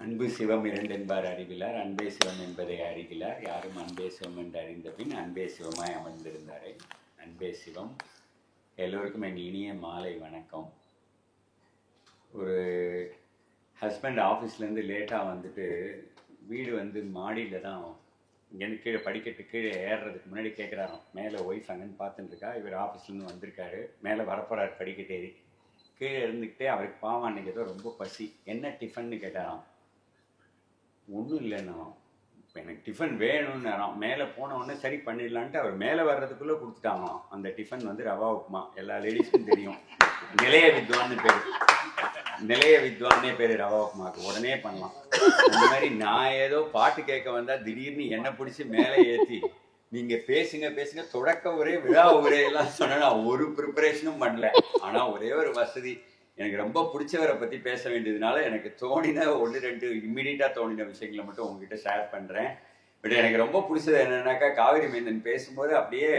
அன்பு சிவம் இரண்டென்பார் அறிவிலார் அன்பே சிவம் என்பதை அறிகிறார். யாரும் அன்பே சிவம் என்று அறிந்த பின் அன்பே சிவமாய் அமர்ந்திருந்தாரே. அன்பே சிவம். எல்லோருக்கும் என் இனிய மாலை வணக்கம். ஒரு ஹஸ்பண்ட் ஆஃபீஸ்லேருந்து லேட்டாக வந்துட்டு வீடு வந்து மாடியில் தான் இங்கேருந்து கீழே படிக்கட்டு கீழே ஏறுறதுக்கு முன்னாடி கேட்குறாராம் மேலே ஒய்ஃப் அங்கன்னு பார்த்துட்டுருக்கா இவர் ஆஃபீஸ்லேருந்து வந்திருக்காரு. மேலே வரப்போகிறார் படிக்கட்டு ஏறி. கீழே இருந்துக்கிட்டே அவருக்கு பாவம் அன்னைக்கு ஏதோ ரொம்ப பசி. என்ன டிஃபன்னு கேட்டாராம். ஒன்றும் இல்லைண்ணா. இப்போ எனக்கு டிஃபன் வேணும்னாராம் மேலே போன உடனே சரி பண்ணிடலான்ட்டு அவர் மேலே வர்றதுக்குள்ளே கொடுத்துட்டாங்களாம். அந்த டிஃபன் வந்து ரவா உப்புமா. எல்லா லேடிஸ்க்கும் தெரியும். நிலைய வித்வான்னு பேர். நிலைய வித்வான்னே பேர் ரவா உப்புமாக்கு உடனே பண்ணலாம். அந்த மாதிரி நான் ஏதோ பாட்டு கேட்க வந்தால் திடீர்னு என்னை பிடிச்சி மேலே ஏற்றி நீங்கள் பேசுங்க பேசுங்க தொடக்க ஒரே விழா ஒரே எல்லாம் சொன்னால் நான் ஒரு ப்ரிப்பரேஷனும் பண்ணல. ஆனால் ஒரே ஒரு வசதி. எனக்கு ரொம்ப பிடிச்சவரை பற்றி பேச வேண்டியதுனால எனக்கு தோணின ஒன்று ரெண்டு இம்மிடியட்டாக தோணின விஷயங்களை மட்டும் உங்ககிட்ட ஷேர் பண்ணுறேன் பட் எனக்கு ரொம்ப பிடிச்சது என்னன்னாக்கா காவிரி மேந்தன் பேசும்போது அப்படியே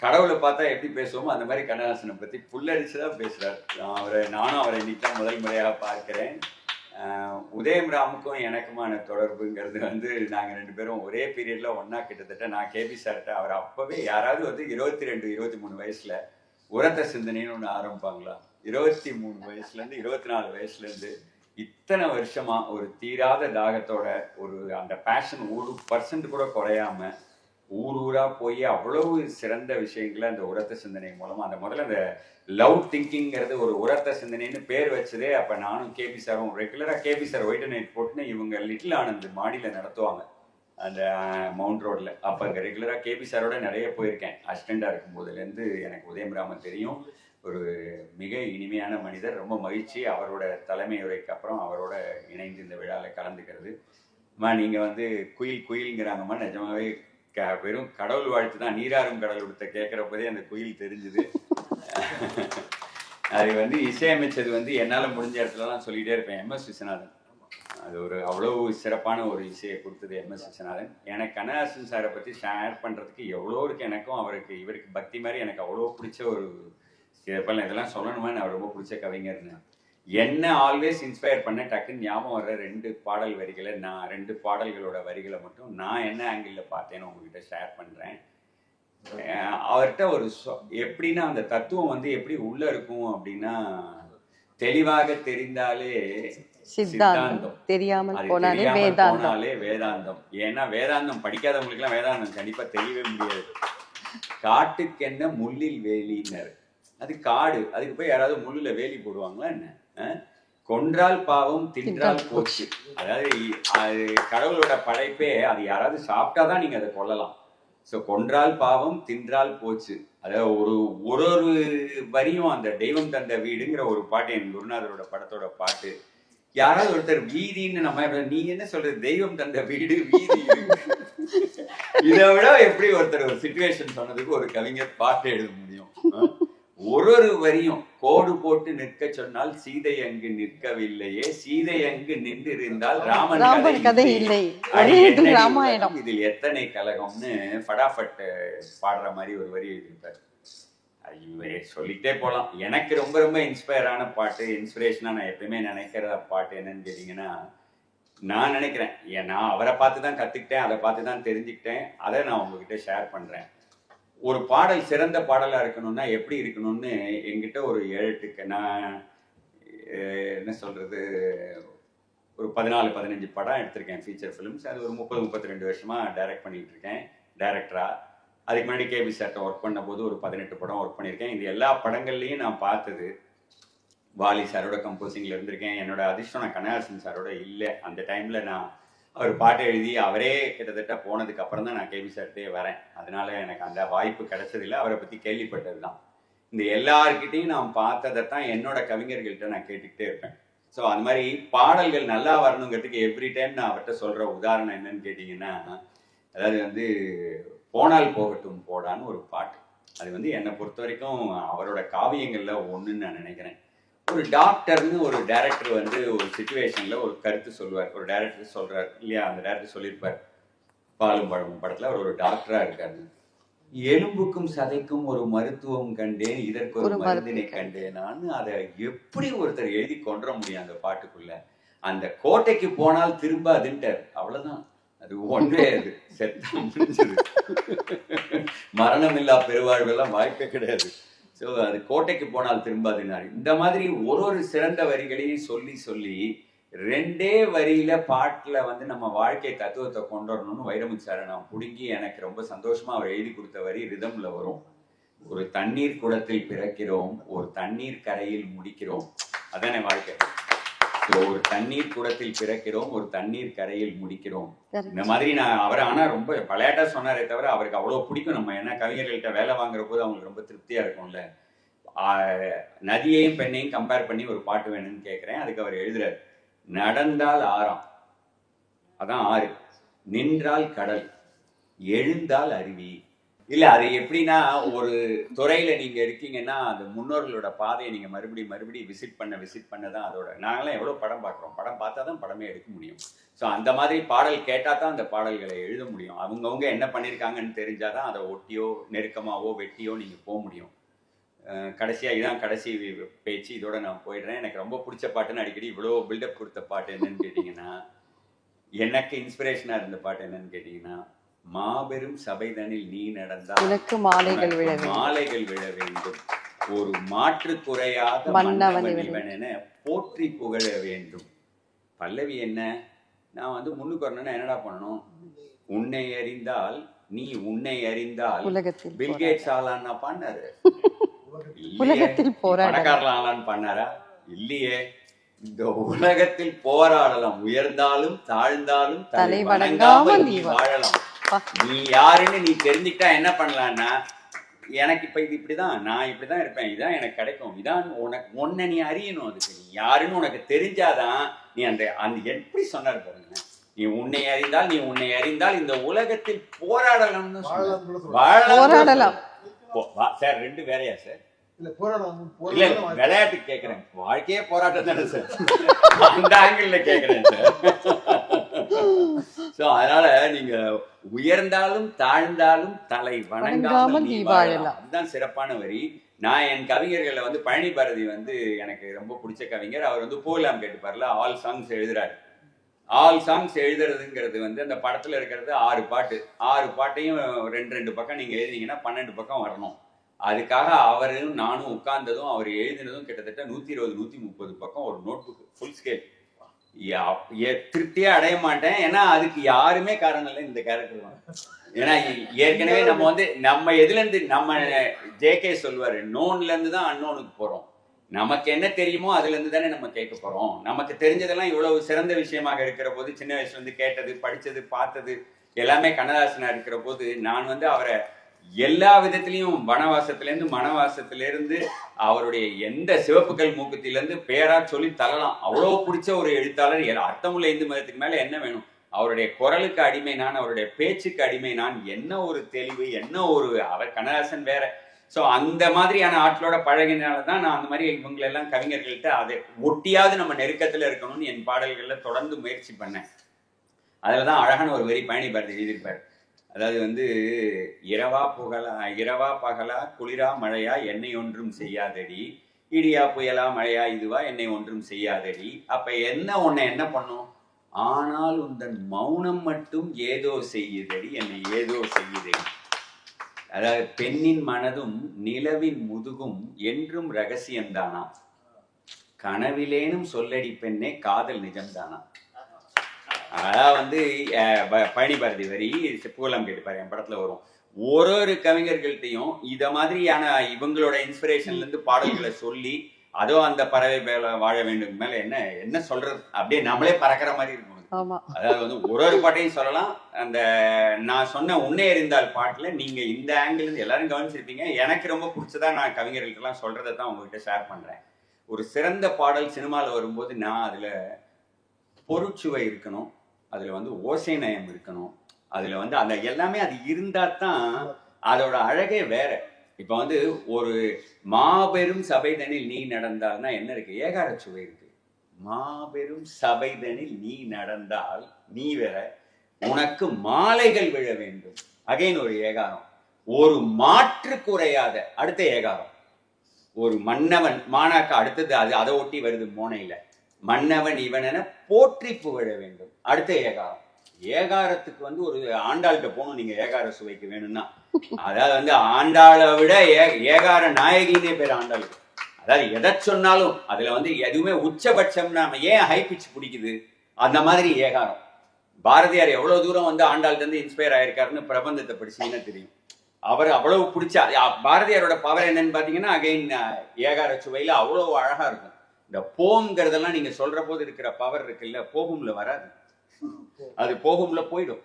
கடவுளை பார்த்தா எப்படி பேசுவோமோ அந்த மாதிரி கண்ணதாசனை பற்றி புல்லரிச்சு தான் பேசுகிறார் நான் அவரை நானும் அவரை இன்னைக்கு தான் முதல் முறையாக பார்க்குறேன். உதயம் ராமுக்கும் எனக்குமான தொடர்புங்கிறது வந்து நாங்கள் ரெண்டு பேரும் ஒரே பீரியடில் ஒன்றா கிட்டத்தட்ட நான் கேபி சார்கிட்ட அவர் அப்போவே யாராவது வந்து இருபத்தி ரெண்டு இருபத்தி மூணு வயசில் உரத்த சிந்தனைன்னு ஒன்று ஆரம்பிப்பாங்களா? இருபத்தி மூணு வயசுல இருந்து இருபத்தி நாலு வயசுல இருந்து இத்தனை வருஷமா ஒரு தீராத தாகத்தோட ஒரு அந்த பேஷன் ஒரு பர்சன்ட் கூட குறையாம ஊர் ஊரா போய் அவ்வளவு சிறந்த விஷயங்களை அந்த உரத்த சிந்தனை மூலமா அந்த முதல்ல அந்த லவ் திங்கிங்கிறது ஒரு உரத்த சிந்தனைன்னு பேர் வச்சதே அப்ப நானும் கேபி சாரும் ரெகுலரா கேபி சார் ஒயிட் நைட் போட்டுன்னு இவங்க லிட்டில் ஆனந்த் மாடியில நடத்துவாங்க. அந்த மவுண்ட் ரோட்ல. அப்ப அங்க ரெகுலரா கேபி சாரோட நிறைய போயிருக்கேன். அசிஸ்டண்டா இருக்கும் போதுலேருந்து எனக்கு உதயம்ராமன் தெரியும். ஒரு மிக இனிமையான மனிதர். ரொம்ப மகிழ்ச்சி. அவரோட தலைமை உரைக்கு அப்புறம் அவரோட இணைந்து இந்த விழாவில் கலந்துக்கிறது. அம்மா நீங்கள் வந்து குயில் குயில்ங்கிறாங்கம்மா நிஜமாவே க வெறும் கடவுள் வாழ்த்து தான். நீராறும் கடவுள் கொடுத்த கேட்குறப்பதே அந்த குயில் தெரிஞ்சுது. அது வந்து இசையமைச்சது வந்து என்னால் முடிஞ்ச இடத்துலலாம் சொல்லிகிட்டே இருப்பேன். M S Viswanathan. அது ஒரு அவ்வளோ சிறப்பான ஒரு இசையை கொடுத்தது எம்எஸ் விஸ்வநாதன். எனக்கு கண்ணதாசன் சாரை பற்றி ஷேர் பண்ணுறதுக்கு எவ்வளோ இருக்கு எனக்கும் அவருக்கு இவருக்கு பக்தி மாதிரி எனக்கு அவ்வளோ பிடிச்ச ஒரு சிறப்பான இதெல்லாம் சொல்லணுமா? நான் ரொம்ப பிடிச்ச கவிஞர்னு என்ன ஆல்வேஸ் இன்ஸ்பயர் பண்ண டக்குன்னு ஞாபகம் வர்ற ரெண்டு பாடல் வரிகளை நான் ரெண்டு பாடல்களோட வரிகளை மட்டும் நான் என்ன ஆங்கிளில் பார்த்தேன்னு உங்ககிட்ட ஷேர் பண்ணுறேன் அவர்கிட்ட ஒரு எப்படின்னா அந்த தத்துவம் வந்து எப்படி உள்ள இருக்கும் அப்படின்னா தெளிவாக தெரிந்தாலே சித்தாந்தம். தெரியாமல் போனாலே போனாலே வேதாந்தம். ஏன்னா வேதாந்தம் படிக்காதவங்களுக்குலாம் வேதாந்தம் கண்டிப்பா தெரியவே முடியாது. காட்டுக்கென்ன முள்ளில் வேலின்னாரு. அது காடு. அதுக்கு போய் யாராவது முள்ளுல வேலி போடுவாங்களா என்ன? கொன்றால் பாவம் தின்றால் போச்சு. அதாவது அது கடவுளோட படைப்பே அது யாராவது சாப்பிட்டாதான் நீங்க அதை கொல்லலாம். ஸோ கொன்றால் பாவம் தின்றால் போச்சு. அதாவது ஒரு ஒரு ஒரு வரியும் அந்த தெய்வம் தந்த வீடுங்கிற ஒரு பாட்டு என் குருநாதரோட படத்தோட பாட்டு. யாராவது ஒருத்தர் வீதின்னு நம்ம நீ என்ன சொல்றது? தெய்வம் தந்த வீடு வீதி. இதை விட எப்படி ஒருத்தர் ஒரு சுச்சுவேஷன் சொன்னதுக்கு ஒரு கவிஞர் பாட்டு எழுத முடியும்? ஒரு ஒரு வரியும் கோடு போட்டு நிற்க சொன்னால் சீதை அங்கு நிற்கவில்லையே. சீதை அங்கு நின்றிருந்தால் ராமன் கதை இல்லை. ராமாயணம். இதில் எத்தனை கலகம்னு ஃபடாஃபட் பாடுற மாதிரி ஒரு வரி எழுதியிருப்பார். ஐயோ சொல்லிட்டே போகலாம் எனக்கு ரொம்ப ரொம்ப இன்ஸ்பயரான பாட்டு இன்ஸ்பிரேஷனாக நான் எப்பயுமே நினைக்கிற பாட்டு என்னன்னு கேட்டிங்கன்னா நான் நினைக்கிறேன். ஏன் நான் அவரை பார்த்து தான் கற்றுக்கிட்டேன் அதை பார்த்து தான் தெரிஞ்சுக்கிட்டேன். அதை நான் உங்ககிட்ட ஷேர் பண்ணுறேன் ஒரு பாடல் சிறந்த பாடலாக இருக்கணும்னா எப்படி இருக்கணும்னு என்கிட்ட ஒரு ஏழுட்டுக்கு நான் என்ன சொல்கிறது ஒரு பதினாலு பதினஞ்சு படம் எடுத்திருக்கேன் ஃபீச்சர் ஃபிலிம்ஸ் அது ஒரு முப்பது முப்பத்தி ரெண்டு வருஷமாக டைரக்ட் பண்ணிகிட்டு இருக்கேன் டைரக்டராக அதுக்கு முன்னாடி கேபி சார்ட்ட ஒர்க் பண்ணும்போது ஒரு பதினெட்டு படம் ஒர்க் பண்ணியிருக்கேன். இது எல்லா படங்கள்லையும் நான் பார்த்தது. வாலி சாரோட கம்போசிங்கில் இருந்திருக்கேன். என்னோட அதிர்ஷ்டம் நான் கனகாசன் சாரோட இல்லை. அந்த டைமில் நான் அவர் பாட்டு எழுதி அவரே கிட்டத்தட்ட போனதுக்கு அப்புறம் தான் நான் கேபி சார்ட்டே வரேன். அதனால எனக்கு அந்த வாய்ப்பு கிடைச்சதில்லை. அவரை பற்றி கேள்விப்பட்டது தான் இந்த எல்லார்கிட்டையும் நான் பார்த்ததை தான் என்னோட கவிஞர்கள்ட்ட நான் கேட்டுக்கிட்டே இருப்பேன். ஸோ அந்த மாதிரி பாடல்கள் நல்லா வரணுங்கிறதுக்கு எவ்ரி டைம் நான் அவர்கிட்ட சொல்கிற உதாரணம் என்னன்னு கேட்டிங்கன்னா அதாவது வந்து போனால் போகட்டும் போடான்னு ஒரு பாட்டு. அது வந்து என்னை பொறுத்த வரைக்கும் அவரோட காவியங்களில் ஒன்றுன்னு நான் நினைக்கிறேன். ஒரு டாக்டர்னு ஒரு டைரக்டர் வந்து ஒரு சுச்சுவேஷன்ல ஒரு கருத்து சொல்லுவார். ஒரு டைரக்டர் சொல்றார். இல்லையா? அந்த டைரக்டர் சொல்லியிருப்பார். பாலும் பழமும் படத்துல அவர் ஒரு டாக்டரா இருக்காரு. எலும்புக்கும் சதைக்கும் ஒரு மருத்துவம் கண்டேன். இதற்கு ஒரு மருந்தினை கண்டேன். நான் அதை எப்படி ஒருத்தர் எழுதி கொண்டுற முடியும் அந்த பாட்டுக்குள்ள? அந்த கோட்டைக்கு போனால் திரும்பாதுன்ட்டார். அவ்வளவுதான். அது ஒன்றே அது. செத்தா முடிஞ்சது. மரணம் இல்லா பெருவாழ்வெல்லாம் வாய்ப்பே கிடையாது. ஸோ அது கோட்டைக்கு போனால் திரும்பாதுன்னாரு இந்த மாதிரி ஒரு ஒரு சிறந்த வரிகளையும் சொல்லி சொல்லி ரெண்டே வரியில பாட்டில் வந்து நம்ம வாழ்க்கை தத்துவத்தை கொண்டு வரணும்னு வைரமுத்து நான் பிடுங்கி எனக்கு ரொம்ப சந்தோஷமா அவர் எழுதி கொடுத்த வரி ரிதம்ல வரும். ஒரு தண்ணீர் குடத்தில் பிறக்கிறோம். ஒரு தண்ணீர் கரையில் முடிக்கிறோம். அதானே வாழ்க்கை. ஒரு தண்ணீர் குடத்தில் பிறக்கிறோம் ஒரு தண்ணீர் கரையில் முடிக்கிறோம். இந்த மாதிரி நான் அவரை ஆனா ரொம்ப விளையாட்டா சொன்னாரே தவிர அவருக்கு அவ்வளவு பிடிக்கும். நம்ம ஏன்னா கவிஞர்கள்ட்ட வேலை வாங்குற போது அவங்களுக்கு ரொம்ப திருப்தியா இருக்கும்ல. நதியையும் பெண்ணையும் கம்பேர் பண்ணி ஒரு பாட்டு வேணும்னு கேட்கிறேன் அதுக்கு அவர் எழுதுறாரு. நடந்தால் ஆறாம். அதான் ஆறு. நின்றால் கடல் எழுந்தால் அருவி இல்ல அது எப்படின்னா ஒரு துறையில நீங்க இருக்கீங்கன்னா அந்த முன்னோர்களோட பாதையை நீங்க மறுபடியும் மறுபடியும் விசிட் பண்ண விசிட் பண்ண தான் அதோட நாங்களாம் எவ்வளவு படம் பார்க்குறோம். படம் பார்த்தா தான் படமே எடுக்க முடியும். ஸோ அந்த மாதிரி பாடல் கேட்டா தான் அந்த பாடல்களை எழுத முடியும். அவங்கவுங்க என்ன பண்ணியிருக்காங்கன்னு தெரிஞ்சாதான் அதை ஒட்டியோ நெருக்கமாவோ வெட்டியோ நீங்க போக முடியும். கடைசியாக இதுதான் கடைசி பேச்சு. இதோட நான் போயிடுறேன். எனக்கு ரொம்ப பிடிச்ச பாட்டுன்னு அடிக்கடி இவ்வளோ பில்டப் கொடுத்த பாட்டு என்னன்னு கேட்டிங்கன்னா எனக்கு இன்ஸ்பிரேஷனாக இருந்த பாட்டு என்னன்னு கேட்டிங்கன்னா மாபெரும் சபைதனில் நீ நடந்தால் உனக்கு மாலைகள் விழ மாலைகள் விழ வேண்டும். ஒரு மாற்று குறையாத மன்னவன் என போற்றி புகழ வேண்டும். பல்லவி என்ன? நான் வந்து முன்னுக்கு வரணும்னா என்னடா பண்ணணும்? உன்னை அறிந்தால் நீ உன்னை அறிந்தால் உலகத்தில் பில்கேட்ஸ் ஆளான்னா பண்ணாரு. உலகத்தில் ஆளான்னு பண்ணாரா? இல்லையே. இந்த உலகத்தில் போராடலாம். உயர்ந்தாலும் தாழ்ந்தாலும் தலை வணங்காமல் நீ வாழலாம். நீ யாருன்னு நீ தெரிஞ்சுக்கிட்டா என்ன பண்ணலாம்னா எனக்கு இப்ப இது இப்படிதான் நான் இப்படிதான் இருப்பேன் இதான் எனக்கு கிடைக்கும் இதான் உனக்கு உன்னை நீ அறியணும் அதுக்கு. நீ யாருன்னு உனக்கு தெரிஞ்சாதான் நீ அந்த அந்த எப்படி சொன்னார் பாருங்க. நீ உன்னை அறிந்தால் நீ உன்னை அறிந்தால் இந்த உலகத்தில் போராடலாம்னு. வாழலாம் சார் ரெண்டு வேறையா சார்? இல்ல. விளையாட்டு கேக்குறேன். வாழ்க்கையே போராட்டம் தானே சார்? அந்த ஆங்கிள் கேக்குறேன் சார். சோ அதனால நீங்க உயர்ந்தாலும் தாழ்ந்தாலும் தலை வணங்காமல் நீ வாழலாம். அதுதான் சிறப்பான வரி. நான் என் கவிஞர்களை வந்து பழனி பாரதி வந்து எனக்கு ரொம்ப பிடிச்ச கவிஞர். அவர் வந்து போலாம் கேட்டுப்பார்ல ஆல் சாங்ஸ் எழுதுறாரு. ஆல் சாங்ஸ் எழுதுறதுங்கிறது வந்து அந்த படத்துல இருக்கிறது ஆறு பாட்டு. ஆறு பாட்டையும் ரெண்டு ரெண்டு பக்கம் நீங்க எழுதினீங்கன்னா பன்னெண்டு பக்கம் வரணும். அதுக்காக அவரும் நானும் உட்கார்ந்ததும் அவர் எழுதினதும் கிட்டத்தட்ட நூத்தி இருபது நூத்தி முப்பது பக்கம் ஒரு நோட் புக் ஃபுல் ஸ்கேல் திருப்தியா அடைய மாட்டேன். ஏன்னா அதுக்கு யாருமே காரணம் இல்லை இந்த கேரக்டர் தான் ஏன்னா ஏற்கனவே நம்ம வந்து நம்ம எதுல இருந்து நம்ம ஜேகே சொல்வாரு நோன்ல இருந்து தான் அன்னோனுக்கு போறோம். நமக்கு என்ன தெரியுமோ அதுல இருந்து தானே நம்ம கேட்க போறோம். நமக்கு தெரிஞ்சதெல்லாம் இவ்வளவு சிறந்த விஷயமாக இருக்கிற போது சின்ன வயசுல இருந்து கேட்டது படிச்சது பார்த்தது எல்லாமே கண்ணதாசனா இருக்கிற போது நான் வந்து அவரை எல்லா விதத்திலையும் வனவாசத்திலேருந்து மனவாசத்திலேருந்து அவருடைய எந்த சிவப்புக்கல் மூக்கத்திலேருந்து பேரா சொல்லி தள்ளலாம் அவ்வளோ பிடிச்ச ஒரு எழுத்தாளர். அர்த்தமுள்ள இந்து மதத்துக்கு மேலே என்ன வேணும்? அவருடைய குரலுக்கு அடிமை நான் அவருடைய பேச்சுக்கு அடிமை நான். என்ன ஒரு தெளிவு என்ன ஒரு அவர் கண்ணதாசன் வேற. ஸோ அந்த மாதிரியான ஆட்களோட பழகினால தான் நான் அந்த மாதிரி இவங்களை எல்லாம் கவிஞர்கள்ட்ட அதை ஒட்டியாவது நம்ம நெருக்கத்தில் இருக்கணும்னு என் பாடல்களில் தொடர்ந்து முயற்சி பண்ணேன். அதில் தான் அழகான ஒரு வரி பயணி பாரதி எழுதியிருப்பார். அதாவது வந்து இரவா புகழா இரவா பகலா குளிரா மழையா என்னை ஒன்றும் செய்யாதடி. இடியா புயலா மழையா இதுவா என்னை ஒன்றும் செய்யாதடி. அப்ப என்ன உன்னை என்ன பண்ணும்? ஆனால் உந்தன் மௌனம் மட்டும் ஏதோ செய்யுதடி என்னை ஏதோ செய்யுதடி. அதாவது பெண்ணின் மனதும் நிலவின் முதுகும் என்றும் ரகசியம்தானா கனவிலேனும் சொல்லடி பெண்ணே காதல் நிஜம்தானா அதான் வந்து பழனி பாரதி வரி பூலம் கேட்டுப்பாரு என் படத்துல வரும். ஒரு ஒரு கவிஞர்கள்ட்டையும் இத மாதிரியான இவங்களோட இன்ஸ்பிரேஷன்ல இருந்து பாடல்களை சொல்லி அதோ அந்த பறவை வாழ வேண்டும் மேல என்ன என்ன சொல்றது? அப்படியே நம்மளே பறக்கிற மாதிரி இருக்கும் அதாவது வந்து ஒரு ஒரு பாட்டையும் சொல்லலாம். அந்த நான் சொன்ன உன்னே இருந்தால் பாட்டுல நீங்க இந்த ஆங்கிள் இருந்து எல்லாரும் கவனிச்சிருப்பீங்க. எனக்கு ரொம்ப பிடிச்சதா நான் கவிஞர்கள்ட்ட எல்லாம் சொல்றதை தான் உங்ககிட்ட ஷேர் பண்றேன். ஒரு சிறந்த பாடல் சினிமால வரும்போது நான் அதுல பொருட்சுவை இருக்கணும். அதில் வந்து ஓசை நயம் இருக்கணும். அதில் வந்து அந்த எல்லாமே அது இருந்தால் தான் அதோட அழகே வேற. இப்போ வந்து ஒரு மாபெரும் சபைதனில் நீ நடந்தால்னா என்ன இருக்கு? ஏகார சுவை இருக்கு. மாபெரும் சபைதனில் நீ நடந்தால் நீ வேற உனக்கு மாலைகள் விழ வேண்டும். அகைன் ஒரு ஏகாரம். ஒரு மாற்று குறையாத அடுத்த ஏகாரம். ஒரு மன்னவன் மானாக்க அடுத்தது அது அதை ஒட்டி வருது மோனையில். மன்னவன் இவனென போற்றி புகழ வேண்டும். அடுத்த ஏகாரம். ஏகாரத்துக்கு வந்து ஒரு ஆண்டாள்கிட்ட போகணும். நீங்க ஏகார சுவைக்கு வேணும்னா. அதாவது வந்து ஆண்டாளை விட ஏ- ஏகார நாயகின்னே பேர் ஆண்டாளுக்கு அதாவது எதை சொன்னாலும் அதுல வந்து எதுவுமே உச்சபட்சம் நாம ஏன் ஹை பிச் பிடிக்குது? அந்த மாதிரி ஏகாரம். பாரதியார் எவ்வளவு தூரம் வந்து ஆண்டாள்கிட்ட இருந்து இன்ஸ்பயர் ஆயிருக்காருன்னு பிரபந்தத்தை படிச்சீங்கன்னா தெரியும். அவர் அவ்வளவு பிடிச்ச பாரதியாரோட பவர் என்னன்னு பாத்தீங்கன்னா அகைன் ஏகார சுவையில அவ்வளவு அழகா இருக்கும். இந்த போம்ங்கிறதெல்லாம் நீங்க சொல்ற போது இருக்கிற பவர் இருக்குல்ல போகும்ல வராது. அது போகும்ல போயிடும்.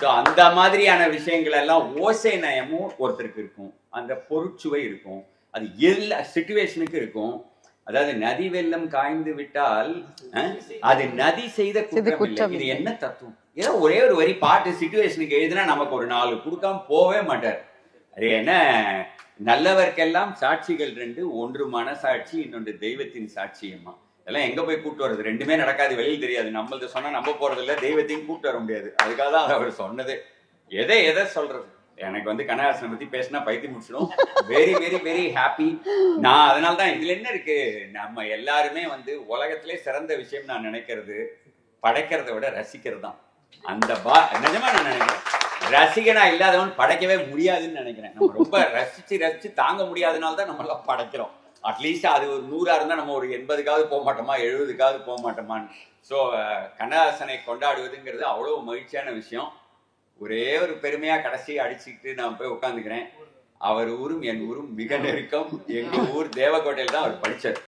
ஸோ அந்த மாதிரியான விஷயங்கள் எல்லாம் ஓசை நயமும் ஒருத்தருக்கு இருக்கும். அந்த பொருட்சுவை இருக்கும். அது எல்லா சுச்சுவேஷனுக்கு இருக்கும். அதாவது நதி வெள்ளம் காய்ந்து விட்டால் அது நதி செய்த குற்றம் இது. என்ன தத்துவம்? ஏதோ ஒரே ஒரு வரி பாட்டு சுச்சுவேஷனுக்கு எழுதினா நமக்கு ஒரு நாலு கொடுக்காம போவே மாட்டார். அது என்ன? நல்லவர்க்கெல்லாம் சாட்சிகள் ரெண்டு ஒன்று மனசாட்சி இன்னொன்று தெய்வத்தின் சாட்சியம்மா இதெல்லாம் எங்க போய் கூட்டு வர்றது? ரெண்டுமே நடக்காது வெளியில் தெரியாது. நம்மளது சொன்னா நம்ப போறது இல்லை தெய்வத்தையும் கூட்டு வர முடியாது. அதுக்காக தான் அவர் சொன்னது. எதை எதை சொல்றது? எனக்கு வந்து கனகாசனை பத்தி பேசினா பைத்தியம் முடிச்சிடும் வெரி வெரி வெரி ஹாப்பி நான் அதனால தான் இதுல என்ன இருக்கு? நம்ம எல்லாருமே வந்து உலகத்திலே சிறந்த விஷயம் நான் நினைக்கிறது படைக்கிறத விட ரசிக்கிறது தான் அந்த பா நிஜமா நான் நினைக்கிறேன். ரசிகனா இல்லாதவன் படைக்கவே முடியாதுன்னு நினைக்கிறேன். நம்ம ரொம்ப ரசிச்சு ரசிச்சு தாங்க முடியாதனால தான் நம்ம எல்லாம் படைக்கிறோம் அட்லீஸ்ட் அது ஒரு நூறா இருந்தா நம்ம ஒரு எண்பதுக்காவது போக மாட்டோமா எழுபதுக்காவது போக மாட்டோமான்னு. ஸோ கண்ணதாசனை கொண்டாடுவதுங்கிறது அவ்வளவு மகிழ்ச்சியான விஷயம். ஒரே ஒரு பெருமையா கடைசி அடிச்சுக்கிட்டு நான் போய் உட்காந்துக்கிறேன். அவர் ஊரும் என் ஊரும் மிக நெருக்கம். எங்க ஊர் தேவக்கோட்டையில் தான் அவர் படிச்சார்.